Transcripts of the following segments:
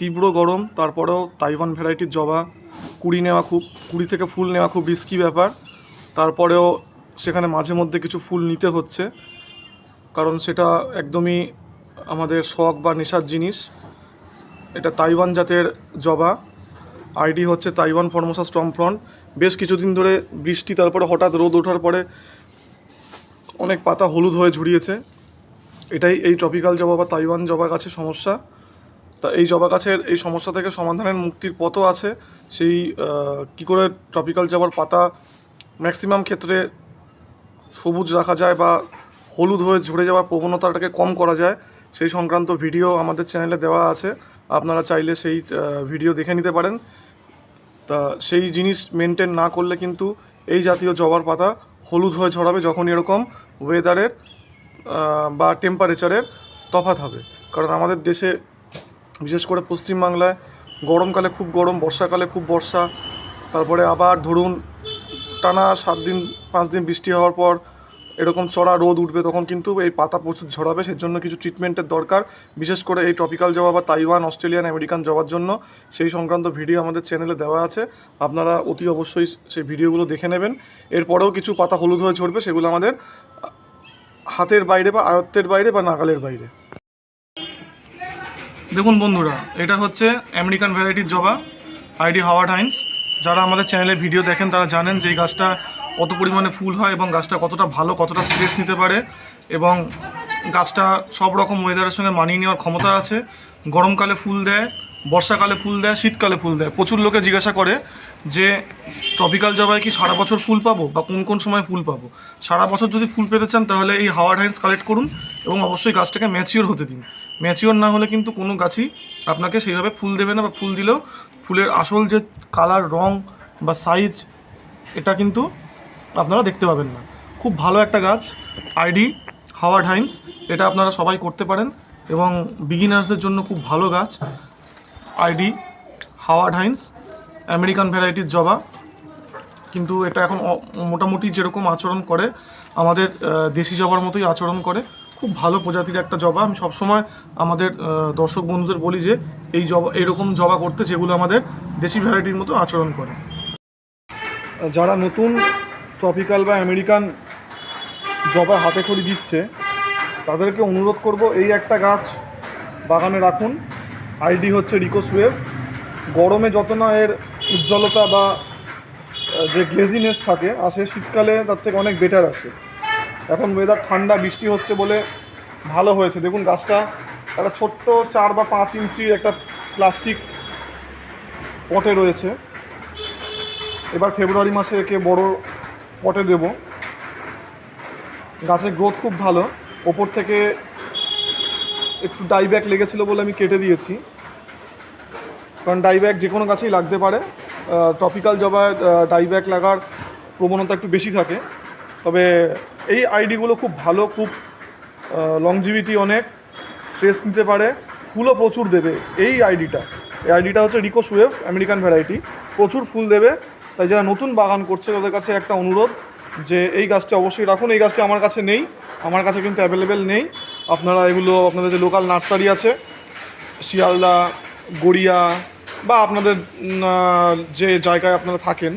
তীব্র গরম, তারপরেও তাইওয়ান ভ্যারাইটির জবা, কুড়ি নেওয়া খুব, কুড়ি থেকে ফুল নেওয়া খুব রিস্কি ব্যাপার। তারপরেও সেখানে মাঝে মধ্যে কিছু ফুল নিতে হচ্ছে, কারণ সেটা একদমই আমাদের শখ বা নেশার জিনিস। এটা তাইওয়ান জাতের জবা, আইডি হচ্ছে তাইওয়ান ফর্মোসা স্ট্রং ফ্রন্ট বেশ কিছুদিন ধরে বৃষ্টি, তারপরে হঠাৎ রোদ ওঠার পরে অনেক পাতা হলুদ হয়ে ঝুরিয়েছে এটাই এই ট্রপিক্যাল জবা বা তাইওয়ান জবা গাছের সমস্যা। তা এই জবা গাছের এই সমস্যা থেকে সমাধানের মুক্তির পথও আছে। সেই কী করে ট্রপিক্যাল জবার পাতা ম্যাক্সিমাম ক্ষেত্রে সবুজ রাখা যায় বা হলুদ হয়ে ঝরে যাওয়ার প্রবণতাটাকে কম করা যায়, সেই সংক্রান্ত ভিডিও আমাদের চ্যানেলে দেওয়া আছে। আপনারা চাইলে সেই ভিডিও দেখে নিতে পারেন। তা সেই জিনিস মেনটেন না করলে কিন্তু এই জাতীয় জবার পাতা হলুদ হয়ে ঝরাবে যখন এরকম ওয়েদারের বা টেম্পারেচারের তফাৎ হবে। কারণ আমাদের দেশে বিশেষ করে পশ্চিমবাংলায় গরমকালে খুব গরম, বর্ষাকালে খুব বর্ষা। তারপরে আবার ধরুন টানা সাত দিন, পাঁচ দিন বৃষ্টি হওয়ার পর এরকম চড়া রোদ উঠবে, তখন কিন্তু এই পাতা প্রচুর ঝরাবে। সেজন্য কিছু ট্রিটমেন্টের দরকার, বিশেষ করে এই ট্রপিক্যাল জবা বা তাইওয়ান, অস্ট্রেলিয়ান, আমেরিকান জবার জন্য। সেই সংক্রান্ত ভিডিও আমাদের চ্যানেলে দেওয়া আছে। আপনারা অতি অবশ্যই সেই ভিডিওগুলো দেখে নেবেন। এরপরেও কিছু পাতা হলুদ হয়ে ঝরবে, সেগুলো আমাদের হাতের বাইরে বা আয়ত্তের বাইরে বা নাগালের বাইরে। দেখুন বন্ধুরা, এটা হচ্ছে আমেরিকান ভ্যারাইটির জবা আইডি হাওয়ার্ড হাইন্স যারা আমাদের চ্যানেলে ভিডিও দেখেন, তারা জানেন যে এই গাছটা কত পরিমাণে ফুল হয় এবং গাছটা কতটা ভালো, কতটা স্ট্রেস নিতে পারে এবং গাছটা সব রকম ওয়েদারের সঙ্গে মানিয়ে নেওয়ার ক্ষমতা আছে। গরমকালে ফুল দেয়, বর্ষাকালে ফুল দেয়, শীতকালে ফুল দেয়। প্রচুর লোকে জিজ্ঞাসা করে যে ট্রপিক্যাল জবায় কি সারা বছর ফুল পাবো বা কোন কোন সময় ফুল পাবো? সারা বছর যদি ফুল পেতে চান, তাহলে এই হাওয়ার্ড হাইন্স কালেক্ট করুন। এবং অবশ্যই গাছটাকে ম্যাচিওর হতে দিন। ম্যাচিওর না হলে কিন্তু কোনো গাছই আপনাকে সেইভাবে ফুল দেবে না বা ফুল দিলেও ফুলের আসল যে কালার রং বা সাইজ এটা কিন্তু আপনারা দেখতে পাবেন না। খুব ভালো একটা গাছ আইডি হাওয়ার্ড হাইন্স এটা আপনারা সবাই করতে পারেন এবং বিগিনার্সদের জন্য খুব ভালো গাছ আইডি হাওয়ার্ড হাইন্স আমেরিকান ভ্যারাইটির জবা কিন্তু এটা এখন মোটামুটি যেরকম আচরণ করে, আমাদের দেশি জবার মতোই আচরণ করে। খুব ভালো প্রজাতির একটা জবা। আমি সবসময় আমাদের দর্শক বন্ধুদের বলি যে, এই জবা, এরকম জবা করতে যেগুলো আমাদের দেশি ভ্যারাইটির মতো আচরণ করে। যারা নতুন ট্রপিক্যাল বা আমেরিকান জবা হাতে খড়ি দিচ্ছে, তাদেরকে অনুরোধ করব, এই একটা গাছ বাগানে রাখুন। আইডি হচ্ছে রিকো সুয়েভ গরমে যত না এর উজ্জ্বলতা বা যে গ্লেজিনেস থাকে আসে শীতকালে তার থেকে অনেক বেটার আসে। এখন ওয়েদার ঠান্ডা, বৃষ্টি হচ্ছে বলে ভালো হয়েছে। দেখুন গাছটা, একটা ছোট্ট চার বা পাঁচ ইঞ্চি একটা প্লাস্টিক পটে রয়েছে। এবার ফেব্রুয়ারি মাসে একে বড় পটে দেব। গাছের গ্রোথ খুব ভালো। ওপর থেকে একটু ডাইব্যাক লেগেছিল বলে আমি কেটে দিয়েছি। কারণ ডাইব্যাক যে কোনো গাছেই লাগতে পারে। টপিক্যাল জবায় ডাইব্যাক লাগার প্রবণতা একটু বেশি থাকে। তবে এই আইডিগুলো খুব ভালো, খুব লংজিভিটি অনেক স্ট্রেস নিতে পারে, ফুলও প্রচুর দেবে এই আইডিটা এই আইডিটা হচ্ছে রিকো সুয়েভ আমেরিকান ভ্যারাইটি প্রচুর ফুল দেবে, তাই যারা নতুন বাগান করছে তাদের কাছে একটা অনুরোধ যে এই গাছটি অবশ্যই রাখুন। এই গাছটি আমার কাছে নেই, আমার কাছে কিন্তু অ্যাভেলেবেল নেই। আপনারা এগুলো, আপনাদের যে লোকাল নার্সারি আছে, শিয়ালদা, গড়িয়া বা আপনাদের যে জায়গায় আপনারা থাকেন,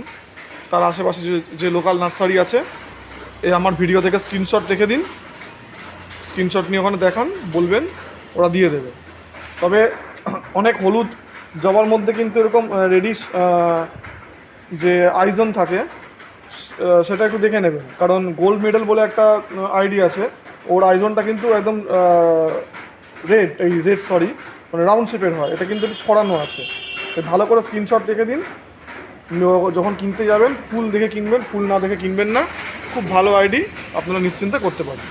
তার আশেপাশে যে যে লোকাল নার্সারি আছে এই আমার ভিডিও থেকে স্ক্রিনশট রেখে দিন। স্ক্রিনশট নিয়ে ওখানে দেখান, বলবেন, ওরা দিয়ে দেবে। তবে অনেক হলুদ জবার মধ্যে কিন্তু এরকম রেডিশ যে আইজন থাকে সেটা একটু দেখে নেবেন। কারণ গোল্ড মেডেল বলে একটা আইডি আছে। ওর আইজনটা কিন্তু একদম রেড এই রেড সরি মানে রাউন্ড শেপের হয়। এটা কিন্তু একটু ছড়ানো আছে। ভালো করে স্ক্রিনশট রেখে দিন। যখন কিনতে যাবেন, ফুল দেখে কিনবেন, ফুল না দেখে কিনবেন না। খুব ভালো আইডি আপনারা নিশ্চিন্তে করতে পারবেন।